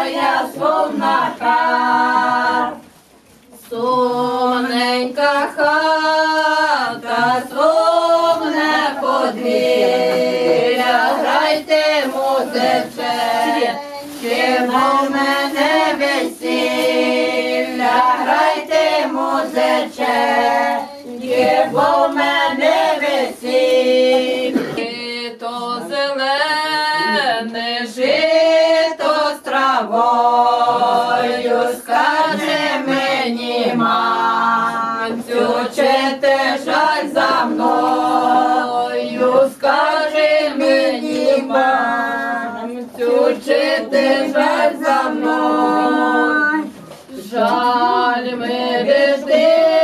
моя хата. Соненька хата, сумне подвір'я, грайте музиче, бо в мене весілля, грайте музиче, бо в мене травою, скаже мені, мамцю, чи жаль за мною, скажи мені, мамцю, чи жаль за мною, жаль ми дитина,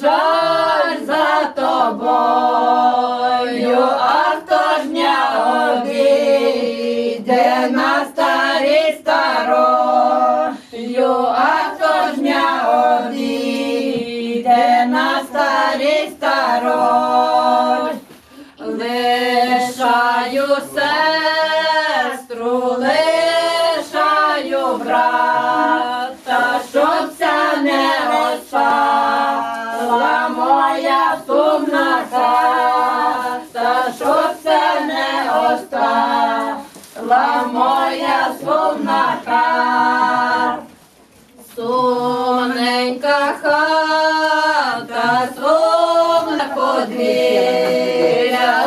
жаль за тобою, а хто ж не обійде на моя сумна хата. Соненька хата, сумне подвір'я,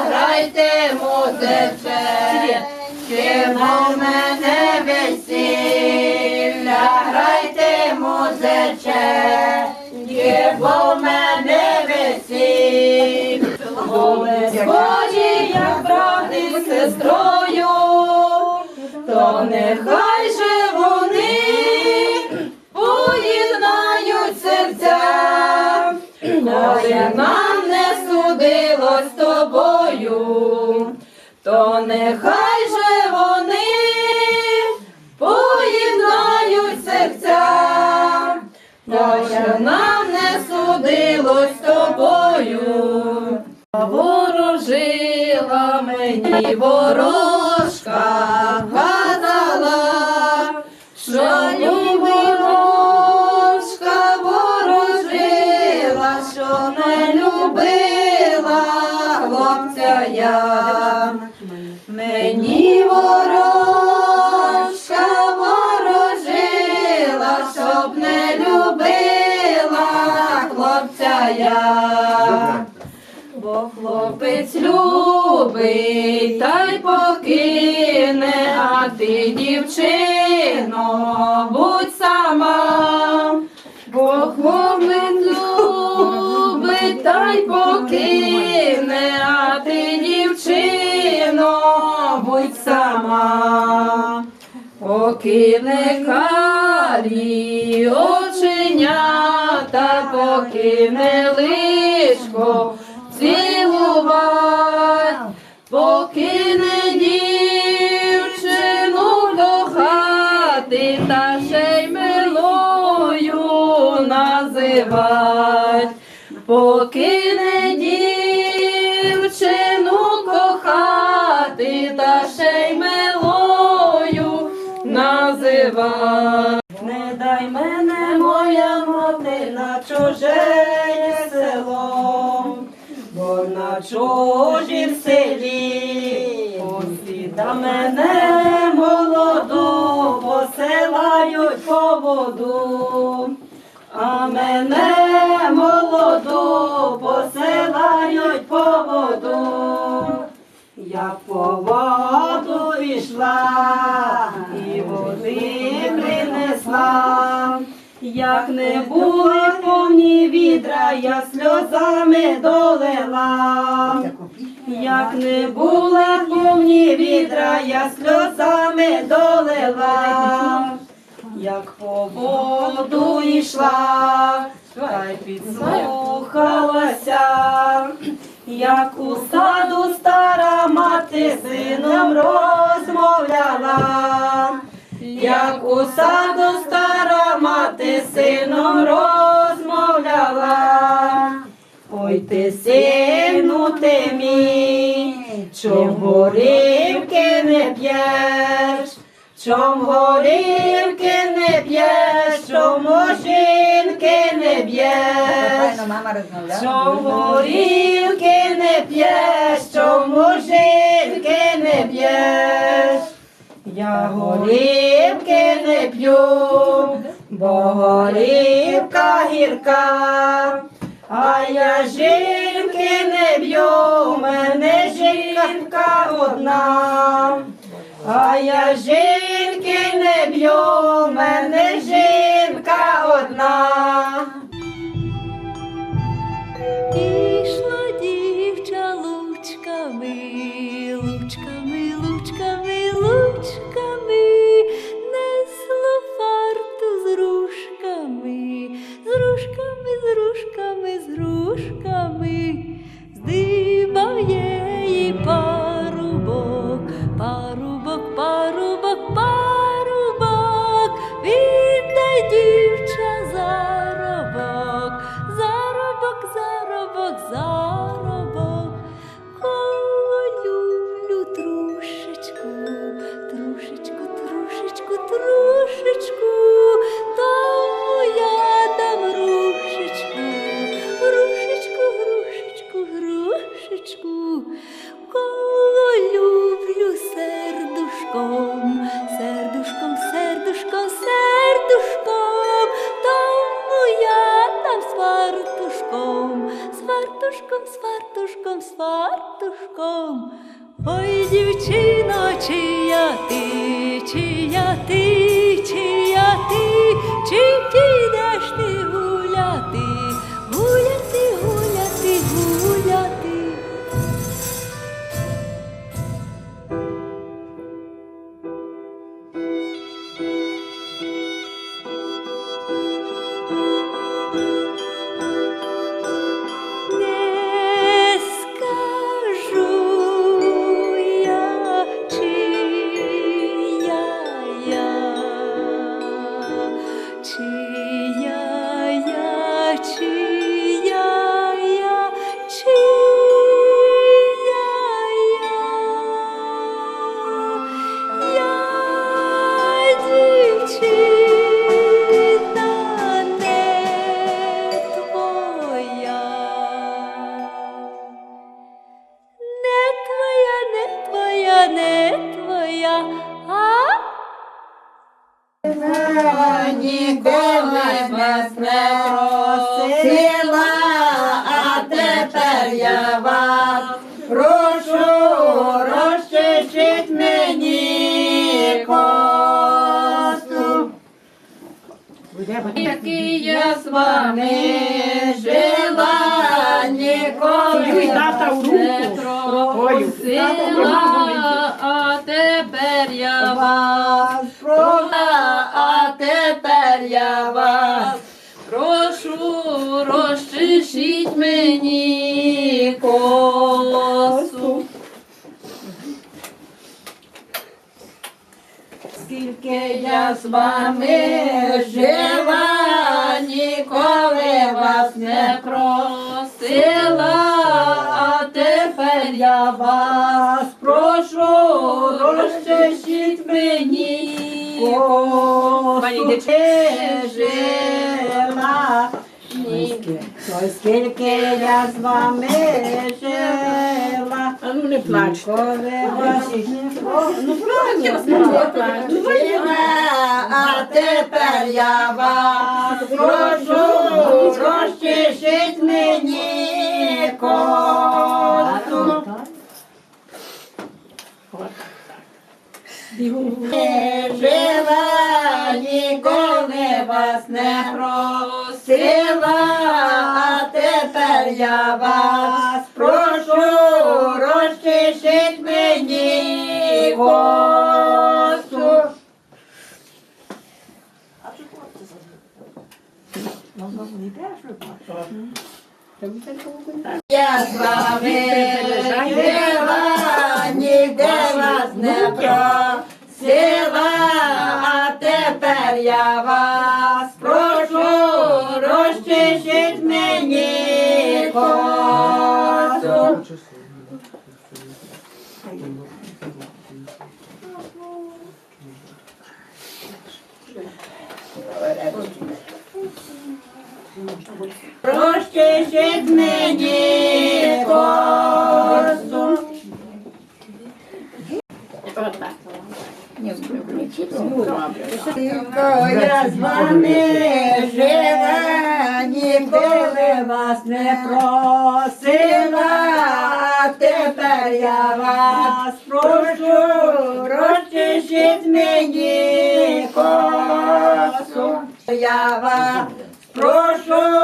грайте музиче, чи в мене весілля, грайте музиче, бо в мене весілля. Нехай же вони поєднають серця, що нам не судилось тобою. Ворожила мені ворожка, любить та й покине, а ти, дівчино, будь сама, бо хлопець та й покине, а ти, дівчино, будь сама. Покине карі оченята, покине лишко хати, та ще й милою називать, покине дівчину кохати, та ще й милою називать. Не дай мене, моя мати, на чуже село, бо на чужім селі освіта мене не лають по воду, а мене молоду посилають по воду, я по воду йшла і води принесла, як не були повні відра, я сльозами долила. Як не були повні відра, я сльозами долила. Як по воду йшла, та й підслухалася, як у саду стара мати сином розмовляла, як у саду стара мати сином розмовляла. Ой ти сину ти мій, чом горівки не п'єш, чом горівки не п'єш, чом жінки не б'єш. Чом горілки не п'єш, чому жінки не б'єш? Я горівки не п'ю, бо горівка гірка, а я жінки не б'ю, мене жінка одна. А я жінки не б'ю, мене жінка одна. Свартушком, свартушком. Ой, дівчино, чия ти, чия ти, чия ти, чи підеш я з вами жила, ніколи не тросила, а тепер я вас прола, а тепер я вас прошу, розчешіть мені косу. Скільки я з вами жила, ніколи вас не просила, а тепер я вас прошу, розчешіть мені жила. Ні. Скільки я з вами жила. А ну не плач. Ну правильно, жила, а тепер я вас прошу, розчешіть мені косу. жила, ніколи вас не просила, а тепер я вас прошу, розчешіть мені косу. Я з вами жила, ніде вас не просила, а тепер я вас прошу, розчешіть мені Розчешіть мені косу. Я з вами жила, ніколи вас не просила, тепер я вас прошу, розчешіть мені косу. Я вас прошу,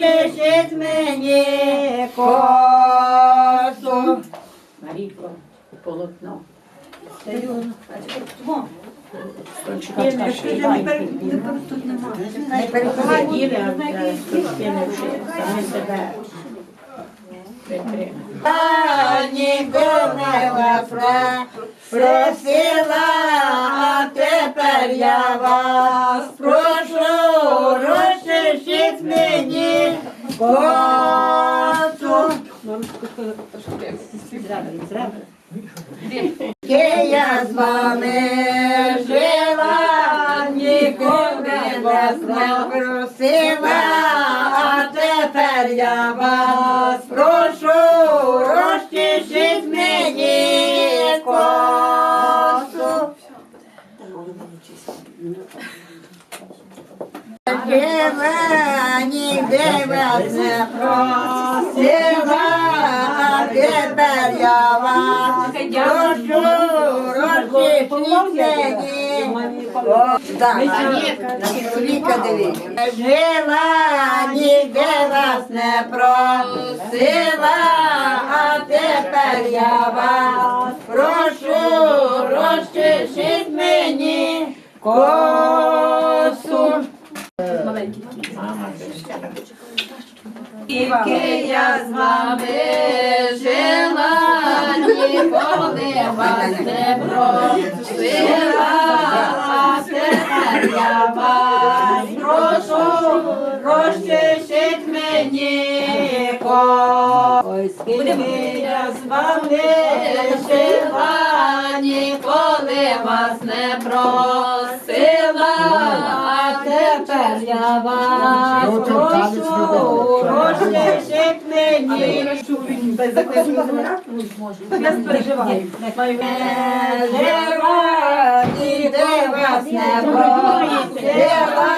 розчешіть мені косу. Марійко, полотно. Не себе. Притримати. А вас не просила, а тепер я вас косу. Я з вами жила, ніколи вас не просила, а тепер я вас прошу, розчешіть мені ніде вас не просила, тепер я вас прошу, мені Так. Жила, ніде вас не просила, а тепер я вас прошу, розчешіть мені косу. Тільки я з вами жила, ніколи вас не просила, а тепер я вас прошу, розчешіть мені. Ой, скільки я з вами жила, ніколи вас не просила, а тепер я вас прошу, розчешіть мені. Жива, ніде вас не просила,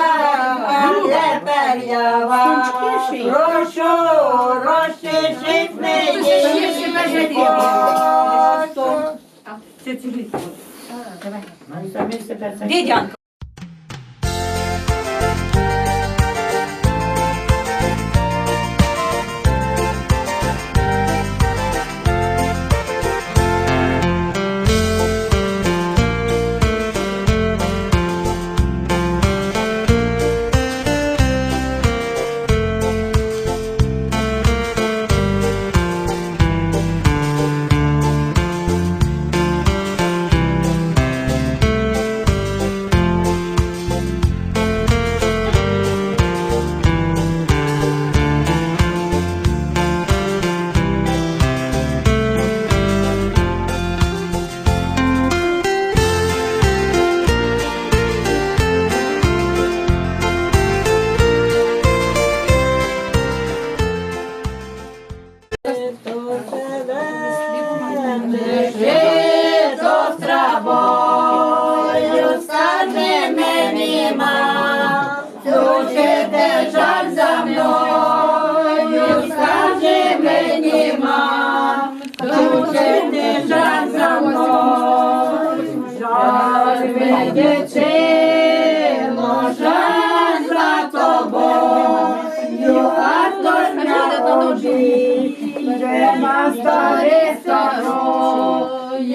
а тепер я вас прошу, розчешіть мені косу. Самі себе Дідянко.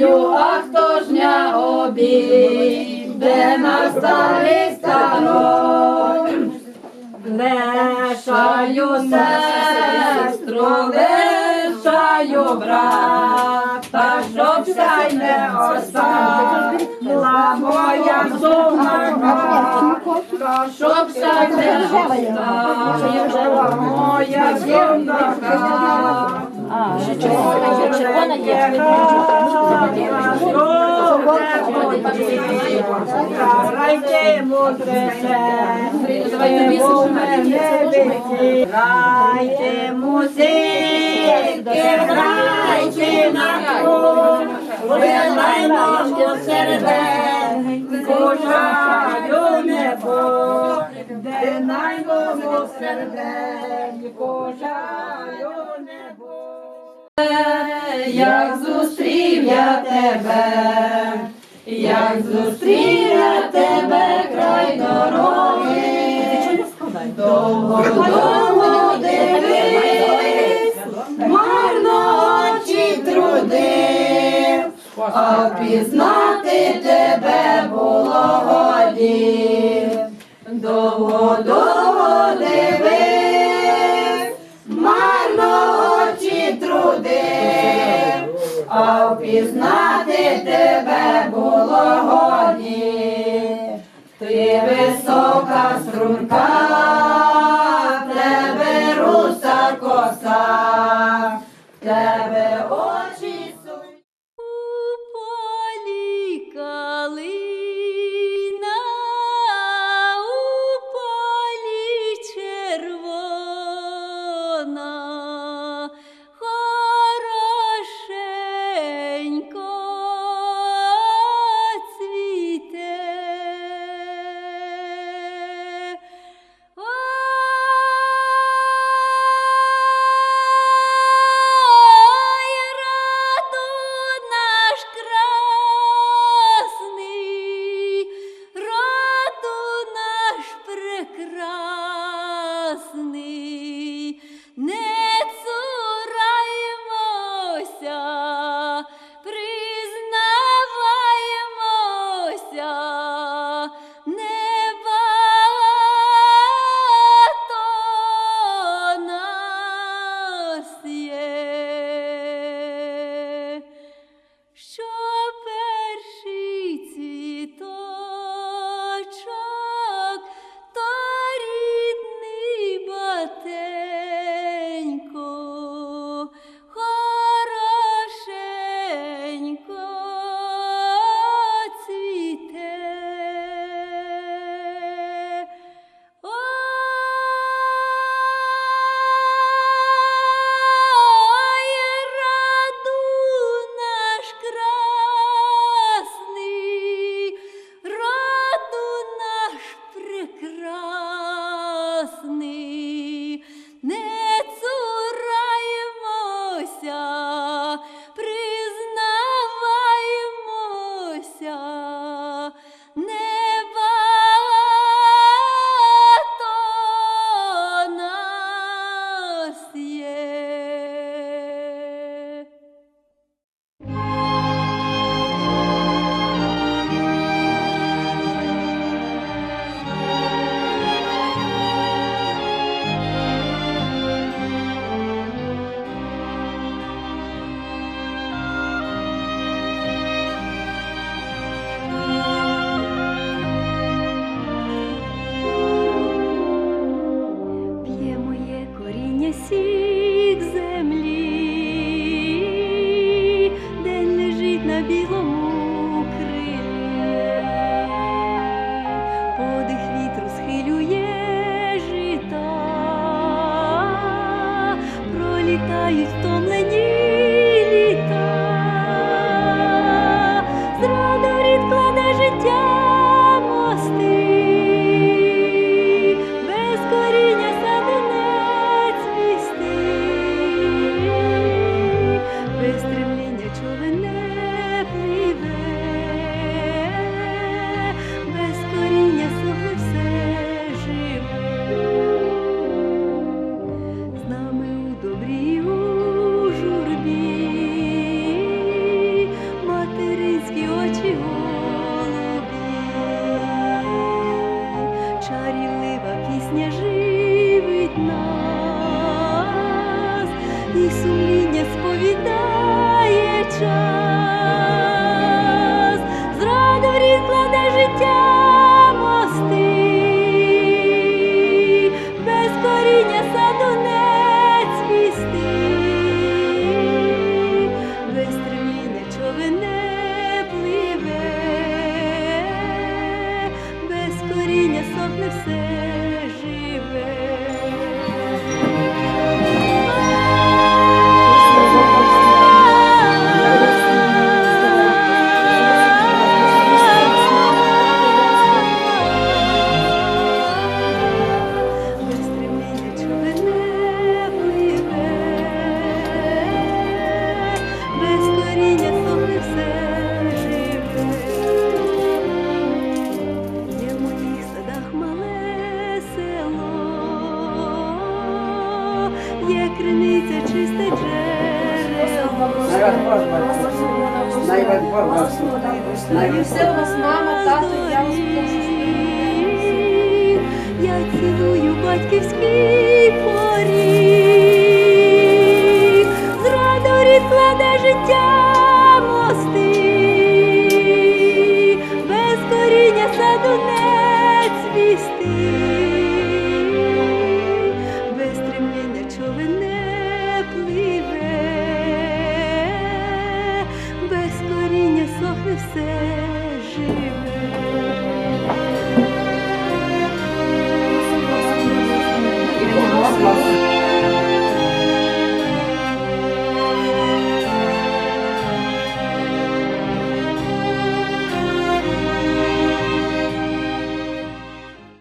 Старою, а хто ж не обід, де настали старою. Лешаю сестру, лешаю брата, щоб ся не остала моя сумака, щоб ся не остала моя сумака. Червона є. Грайте мудреце, грайте музики, на серденько, жалю небо, де наймо небо. Як зустрів я тебе, як зустрів я тебе край дороги, довго довго дивись, марно очі трудив, а впізнати тебе було годі, довго довго дивись, а впізнати тебе було годі. Ти висока струнка,